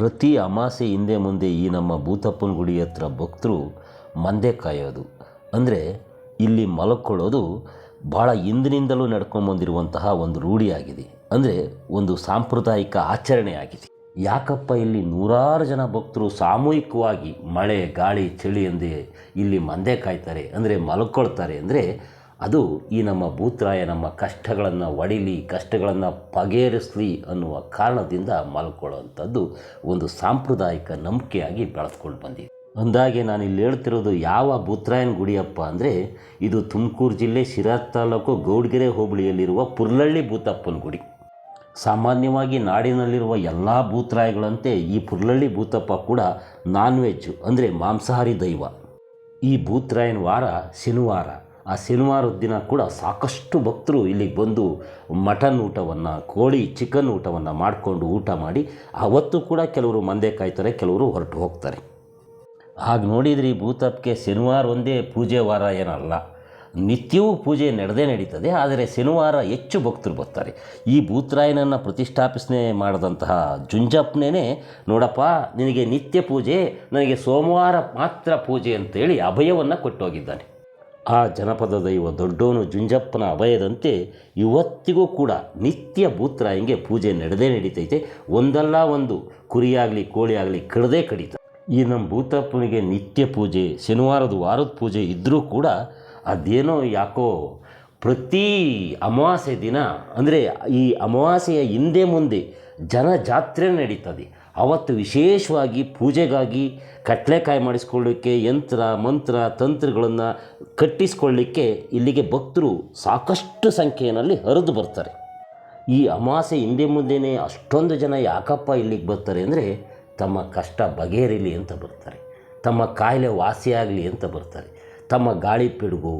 ಪ್ರತಿ ಅಮಾಸೆ ಹಿಂದೆ ಮುಂದೆ ಈ ನಮ್ಮ ಭೂತಪ್ಪನ ಗುಡಿ ಹತ್ರ ಭಕ್ತರು ಮಂದೆ ಕಾಯೋದು. ಅಂದರೆ ಇಲ್ಲಿ ಮಲಕ್ಕೊಳ್ಳೋದು ಭಾಳ ಹಿಂದಿನಿಂದಲೂ ನಡ್ಕೊಂಬಂದಿರುವಂತಹ ಒಂದು ರೂಢಿಯಾಗಿದೆ ಅಂದರೆ ಒಂದು ಸಾಂಪ್ರದಾಯಿಕ ಆಚರಣೆ ಆಗಿದೆ. ಯಾಕಪ್ಪ ಇಲ್ಲಿ ನೂರಾರು ಜನ ಭಕ್ತರು ಸಾಮೂಹಿಕವಾಗಿ ಮಳೆ, ಗಾಳಿ, ಚಳಿ ಎಂದೇ ಇಲ್ಲಿ ಮಂದೆ ಕಾಯ್ತಾರೆ, ಅಂದರೆ ಮಲ್ಕೊಳ್ತಾರೆ, ಅಂದರೆ ಅದು ಈ ನಮ್ಮ ಭೂತ್ರಾಯ ನಮ್ಮ ಕಷ್ಟಗಳನ್ನು ಒಡಿಲಿ, ಕಷ್ಟಗಳನ್ನು ಬಗೆಹರಿಸಲಿ ಅನ್ನುವ ಕಾರಣದಿಂದ ಮಲ್ಕೊಳ್ಳುವಂಥದ್ದು ಒಂದು ಸಾಂಪ್ರದಾಯಿಕ ನಂಬಿಕೆಯಾಗಿ ಬೆಳೆದುಕೊಂಡು ಬಂದಿದೆ. ಅಂದಾಗೆ ನಾನು ಇಲ್ಲಿ ಹೇಳ್ತಿರೋದು ಯಾವ ಭೂತ್ರಾಯನ ಗುಡಿಯಪ್ಪ ಅಂದರೆ, ಇದು ತುಮಕೂರು ಜಿಲ್ಲೆ ಶಿರಾ ತಾಲೂಕು ಗೌಡ್ಗೆರೆ ಹೋಬಳಿಯಲ್ಲಿರುವ ಪುರ್ಲಳ್ಳಿ ಭೂತಪ್ಪನ ಗುಡಿ. ಸಾಮಾನ್ಯವಾಗಿ ನಾಡಿನಲ್ಲಿರುವ ಎಲ್ಲ ಭೂತ್ರಾಯಗಳಂತೆ ಈ ಪುರ್ಲಳ್ಳಿ ಭೂತಪ್ಪ ಕೂಡ ನಾನ್ ವೆಜ್ ಅಂದರೆ ಮಾಂಸಾಹಾರಿ ದೈವ. ಈ ಭೂತ್ರಾಯನ ವಾರ ಶನಿವಾರ. ಆ ಶನಿವಾರದ ದಿನ ಕೂಡ ಸಾಕಷ್ಟು ಭಕ್ತರು ಇಲ್ಲಿಗೆ ಬಂದು ಮಟನ್ ಊಟವನ್ನು, ಕೋಳಿ ಚಿಕನ್ ಊಟವನ್ನು ಮಾಡಿಕೊಂಡು ಊಟ ಮಾಡಿ ಅವತ್ತು ಕೂಡ ಕೆಲವರು ಮಂದೆ ಕಾಯ್ತಾರೆ, ಕೆಲವರು ಹೊರಟು ಹೋಗ್ತಾರೆ. ಹಾಗೆ ನೋಡಿದರೆ ಭೂತಪ್ಪಕ್ಕೆ ಶನಿವಾರ ಒಂದೇ ಪೂಜೆ ವಾರ ಏನಲ್ಲ, ನಿತ್ಯವೂ ಪೂಜೆ ನಡೆದೇ ನಡೀತದೆ, ಆದರೆ ಶನಿವಾರ ಹೆಚ್ಚು ಭಕ್ತರು ಬರ್ತಾರೆ. ಈ ಭೂತರಾಯನನ್ನು ಪ್ರತಿಷ್ಠಾಪಿಸನೆ ಮಾಡಿದಂತಹ ಜುಂಜಪ್ಪನೇ ನೋಡಪ್ಪ, ನಿನಗೆ ನಿತ್ಯ ಪೂಜೆ, ನನಗೆ ಸೋಮವಾರ ಮಾತ್ರ ಪೂಜೆ ಅಂತೇಳಿ ಅಭಯವನ್ನು ಕೊಟ್ಟೋಗಿದ್ದಾನೆ. ಆ ಜನಪದ ದೈವ ದೊಡ್ಡೋನು ಜುಂಜಪ್ಪನ ಅಭಯದಂತೆ ಇವತ್ತಿಗೂ ಕೂಡ ನಿತ್ಯ ಭೂತರಾಯಂಗೆ ಪೂಜೆ ನಡೆದೇ ನಡೀತೈತೆ. ಒಂದಲ್ಲ ಒಂದು ಕುರಿಯಾಗಲಿ, ಕೋಳಿಯಾಗಲಿ ಕಡದೇ ಕಡಿತ. ಈ ನಮ್ಮ ಭೂತಪ್ಪನಿಗೆ ನಿತ್ಯ ಪೂಜೆ, ಶನಿವಾರದ ವಾರದ ಪೂಜೆ ಇದ್ದರೂ ಕೂಡ ಅದೇನೋ ಯಾಕೋ ಪ್ರತಿ ಅಮಾವಾಸ್ಯೆ ದಿನ, ಅಂದರೆ ಈ ಅಮಾವಾಸ್ಯೆಯ ಹಿಂದೆ ಮುಂದೆ ಜನ ಜಾತ್ರೆ ನಡೀತದೆ. ಅವತ್ತು ವಿಶೇಷವಾಗಿ ಪೂಜೆಗಾಗಿ ಕಟ್ಲೆಕಾಯಿ ಮಾಡಿಸ್ಕೊಳ್ಳಿಕ್ಕೆ ಯಂತ್ರ, ಮಂತ್ರ, ತಂತ್ರಗಳನ್ನು ಕಟ್ಟಿಸ್ಕೊಳ್ಳಿಕ್ಕೆ ಇಲ್ಲಿಗೆ ಭಕ್ತರು ಸಾಕಷ್ಟು ಸಂಖ್ಯೆಯಲ್ಲಿ ಹರಿದು ಬರ್ತಾರೆ. ಈ ಅಮಾಸೆ ಹಿಂದೆ ಮುಂದೆನೇ ಅಷ್ಟೊಂದು ಜನ ಯಾಕಪ್ಪ ಇಲ್ಲಿಗೆ ಬರ್ತಾರೆ ಅಂದರೆ ತಮ್ಮ ಕಷ್ಟ ಬಗೆಹರಿಲಿ ಅಂತ ಬರ್ತಾರೆ. ತಮ್ಮ ಕಾಯಿಲೆ ವಾಸಿಯಾಗಲಿ ಅಂತ ಬರ್ತಾರೆ. ತಮ್ಮ ಗಾಳಿ ಪಿಡುಗು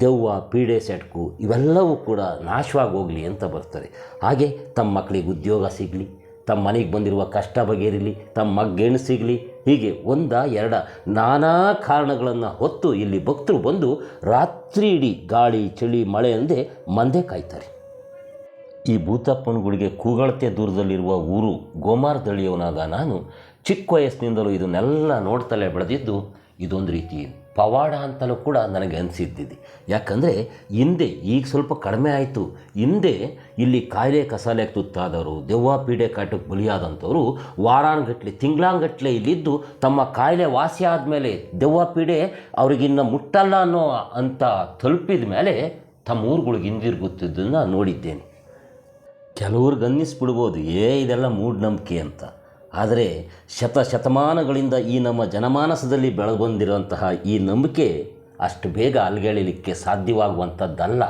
ದೆವ್ವ, ಪೀಡೆ ಸೆಟ್ಕು ಇವೆಲ್ಲವೂ ಕೂಡ ನಾಶವಾಗಿ ಹೋಗಲಿ ಅಂತ ಬರ್ತಾರೆ. ಹಾಗೆ ತಮ್ಮ ಮಕ್ಕಳಿಗೆ ಉದ್ಯೋಗ ಸಿಗಲಿ ತಮ್ಮ ಮನೆಗೆ ಬಂದಿರುವ ಕಷ್ಟ ಬಗೆಹರಿಲಿ, ತಮ್ಮ ಮಗ್ಗೇಣು ಸಿಗಲಿ, ಹೀಗೆ ಒಂದ ಎರಡ ನಾನಾ ಕಾರಣಗಳನ್ನು ಹೊತ್ತು ಇಲ್ಲಿ ಭಕ್ತರು ಬಂದು ರಾತ್ರಿ ಇಡೀ ಗಾಳಿ, ಚಳಿ, ಮಳೆ ಅಂದೇ ಮಂದೆ ಕಾಯ್ತಾರೆ. ಈ ಭೂತಪ್ಪನ ಗುಡಿಗೆ ಕೂಗಳತೆ ದೂರದಲ್ಲಿರುವ ಊರು ಗೋಮಾರದಳ್ಳಿಯವನಾದ ನಾನು ಚಿಕ್ಕ ವಯಸ್ಸಿನಿಂದಲೂ ಇದನ್ನೆಲ್ಲ ನೋಡ್ತಲೇ ಬೆಳೆದಿದ್ದು ಇದೊಂದು ರೀತಿ ಪವಾಡ ಅಂತಲೂ ಕೂಡ ನನಗೆ ಅನಿಸಿದ್ದಿದೆ. ಯಾಕಂದರೆ ಹಿಂದೆ ಈಗ ಸ್ವಲ್ಪ ಕಡಿಮೆ ಆಯಿತು. ಹಿಂದೆ ಇಲ್ಲಿ ಕಾಯಿಲೆ ಕಸಾಲೆಗೆ ತುತ್ತಾದವರು, ದೆವ್ವ ಪೀಡೆ ಕಾಟಕ್ಕೆ ಬಲಿಯಾದಂಥವರು ವಾರಾನ್ಗಟ್ಲೆ ತಿಂಗ್ಳಾಂಗಟ್ಲೆ ಇಲ್ಲಿದ್ದು ತಮ್ಮ ಕಾಯಿಲೆ ವಾಸಿ ಆದಮೇಲೆ ದೆವ್ವ ಪೀಡೆ ಅವ್ರಿಗಿನ್ನ ಮುಟ್ಟಲ್ಲ ಅನ್ನೋ ಅಂತ ತಲುಪಿದ ಮೇಲೆ ತಮ್ಮ ಊರುಗಳಿಗೆ ಹಿಂದಿರುಗುತ್ತಿದ್ದನ್ನು ನೋಡಿದ್ದೇನೆ. ಕೆಲವ್ರಿಗೆ ಅನ್ನಿಸ್ಬಿಡ್ಬೋದು, ಏ ಇದೆಲ್ಲ ಮೂಢನಂಬಿಕೆ ಅಂತ. ಆದರೆ ಶತ ಶತಮಾನಗಳಿಂದ ಈ ನಮ್ಮ ಜನಮಾನಸದಲ್ಲಿ ಬೆಳಗೊಂಡಿರುವಂತಹ ಈ ನಂಬಿಕೆ ಅಷ್ಟು ಬೇಗ ಅಲ್ಗೆಳಿಲಿಕ್ಕೆ ಸಾಧ್ಯವಾಗುವಂಥದ್ದಲ್ಲ.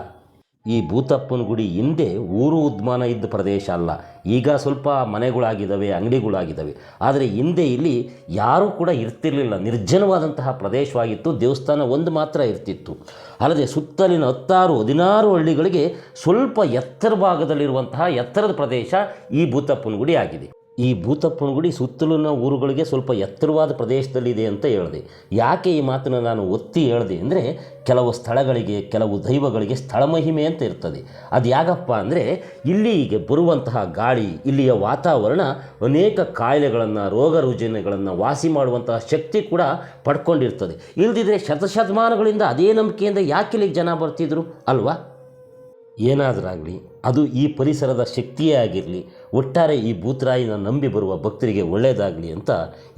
ಈ ಭೂತಪ್ಪನ ಗುಡಿ ಹಿಂದೆ ಊರು ಉದ್ಮಾನ ಇದ್ದ ಪ್ರದೇಶ ಅಲ್ಲ. ಈಗ ಸ್ವಲ್ಪ ಮನೆಗಳಾಗಿದ್ದಾವೆ, ಅಂಗಡಿಗಳಾಗಿದ್ದಾವೆ. ಆದರೆ ಹಿಂದೆ ಇಲ್ಲಿ ಯಾರೂ ಕೂಡ ಇರ್ತಿರಲಿಲ್ಲ. ನಿರ್ಜನವಾದಂತಹ ಪ್ರದೇಶವಾಗಿತ್ತು. ದೇವಸ್ಥಾನ ಒಂದು ಮಾತ್ರ ಇರ್ತಿತ್ತು. ಅಲ್ಲದೆ ಸುತ್ತಲಿನ ಹತ್ತಾರು, ಹದಿನಾರು ಹಳ್ಳಿಗಳಿಗೆ ಸ್ವಲ್ಪ ಎತ್ತರ ಭಾಗದಲ್ಲಿರುವಂತಹ ಎತ್ತರದ ಪ್ರದೇಶ ಈ ಭೂತಪ್ಪನ ಗುಡಿ ಆಗಿದೆ. ಈ ಭೂತಪ್ಪನ ಗುಡಿ ಸುತ್ತಲಿನ ಊರುಗಳಿಗೆ ಸ್ವಲ್ಪ ಎತ್ತರವಾದ ಪ್ರದೇಶದಲ್ಲಿದೆ ಅಂತ ಹೇಳಿದೆ. ಯಾಕೆ ಈ ಮಾತನ್ನು ನಾನು ಒತ್ತಿ ಹೇಳಿದೆ ಅಂದರೆ ಕೆಲವು ಸ್ಥಳಗಳಿಗೆ, ಕೆಲವು ದೈವಗಳಿಗೆ ಸ್ಥಳ ಮಹಿಮೆ ಅಂತ ಇರ್ತದೆ. ಅದು ಯಾಕಪ್ಪ ಅಂದರೆ ಇಲ್ಲಿಗೆ ಬರುವಂತಹ ಗಾಳಿ, ಇಲ್ಲಿಯ ವಾತಾವರಣ ಅನೇಕ ಕಾಯಿಲೆಗಳನ್ನು, ರೋಗ ರುಜಿನಗಳನ್ನು ವಾಸಿ ಮಾಡುವಂತಹ ಶಕ್ತಿ ಕೂಡ ಪಡ್ಕೊಂಡಿರ್ತದೆ. ಇಲ್ದಿದ್ರೆ ಶತಶತಮಾನಗಳಿಂದ ಅದೇ ನಂಬಿಕೆಯಿಂದ ಯಾಕೆ ಇಲ್ಲಿಗೆ ಜನ ಬರ್ತಿದ್ರು ಅಲ್ವಾ? ಏನಾದರಾಗಲಿ ಅದು ಈ ಪರಿಸರದ ಶಕ್ತಿಯೇ ಆಗಿರಲಿ, ಒಟ್ಟಾರೆ ಈ ಭೂತರಾಯಿನ ನಂಬಿ ಬರುವ ಭಕ್ತರಿಗೆ ಒಳ್ಳೆಯದಾಗಲಿ ಅಂತ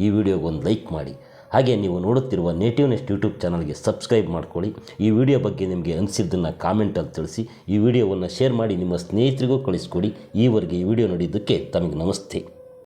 ಈ ವಿಡಿಯೋಗೆ ಒಂದು ಲೈಕ್ ಮಾಡಿ. ಹಾಗೆ ನೀವು ನೋಡುತ್ತಿರುವ ನೇಟಿವ್ ನೆಸ್ಟ್ ಯೂಟ್ಯೂಬ್ ಚಾನಲ್ಗೆ ಸಬ್ಸ್ಕ್ರೈಬ್ ಮಾಡ್ಕೊಳ್ಳಿ. ಈ ವಿಡಿಯೋ ಬಗ್ಗೆ ನಿಮಗೆ ಅನಿಸಿದ್ದನ್ನು ಕಾಮೆಂಟಲ್ಲಿ ತಿಳಿಸಿ. ಈ ವಿಡಿಯೋವನ್ನು ಶೇರ್ ಮಾಡಿ ನಿಮ್ಮ ಸ್ನೇಹಿತರಿಗೂ ಕಳಿಸ್ಕೊಡಿ. ಈವರೆಗೆ ಈ ವಿಡಿಯೋ ನೋಡಿದ್ದಕ್ಕೆ ತಮಗೆ ನಮಸ್ತೆ.